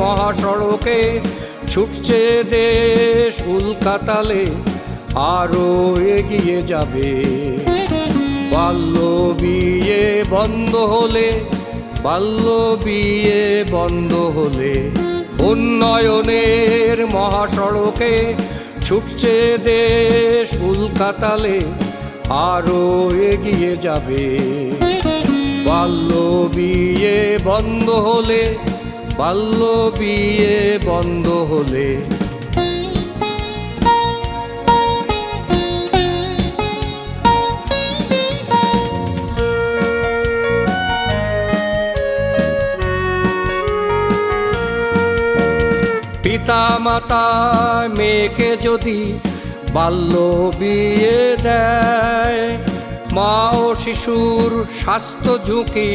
মহাসড়কে ছুটছে দেশ উল্কাতালে, আরও এগিয়ে যাবে। বাল্য বিয়ে বন্ধ হলে, বাল্য বিয়ে বন্ধ হলে উন্নয়নের মহাসড়কে ছুটছে দেশ উল্কাতালে, আরও এগিয়ে যাবে। বাল্য বিয়ে বন্ধ হলে, বাল্য বিয়ে বন্ধ হলে। পিতা মাতা মেয়েকে যদি বাল্য বিয়ে দেয়, মা ও শিশুর স্বাস্থ্য ঝুঁকি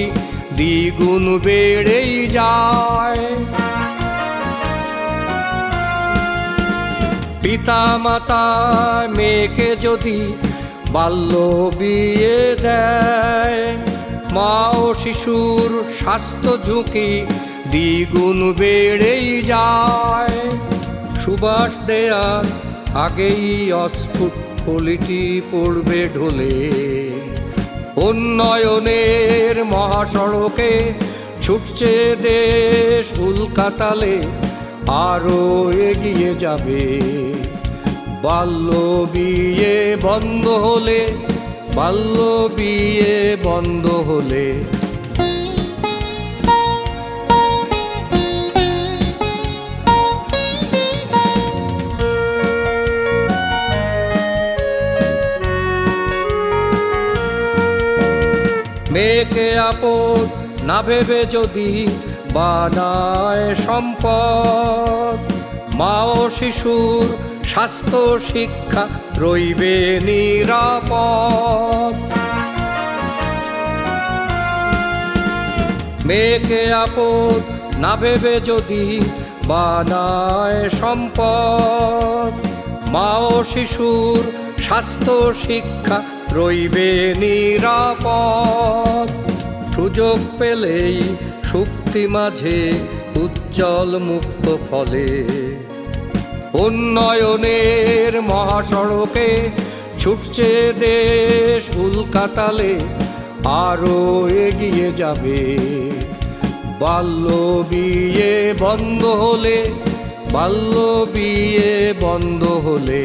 দ্বিগুণ বেড়েই যায়। পিতা মাতা মেয়েকে যদি বাল্য বিয়ে দেয়, মা ও শিশুর স্বাস্থ্য ঝুঁকি দ্বিগুণ বেড়েই যায়। সুবাস দেয়ার আগেই অস্ফুট কলিটি পড়বে ঢোলে। উন্নয়নের মহাসড়কে ছুটছে দেশ উল্কাতালে, আরও এগিয়ে যাবে। বাল্য বিয়ে বন্ধ হলে, বাল্য বিয়ে বন্ধ হলে মেয়েকে আপদ না ভেবে যদি বানায় সম্পদ, মা ও শিশুর স্বাস্থ্য শিক্ষা রইবে নিরাপদ। মেয়েকে আপদ না ভেবে যদি বানায় সম্পদ, মা ও শিশুর স্বাস্থ্য শিক্ষা রইবে নিরাপদ। সুযোগ পেলেই শক্তি মাঝে উজ্জ্বল মুক্ত ফলে। উন্নয়নের মহাসড়কে ছুটছে দেশ উল্কাতালে, আরও এগিয়ে যাবে। বাল্য বিয়ে বন্ধ হলে, বাল্য বিয়ে বন্ধ হলে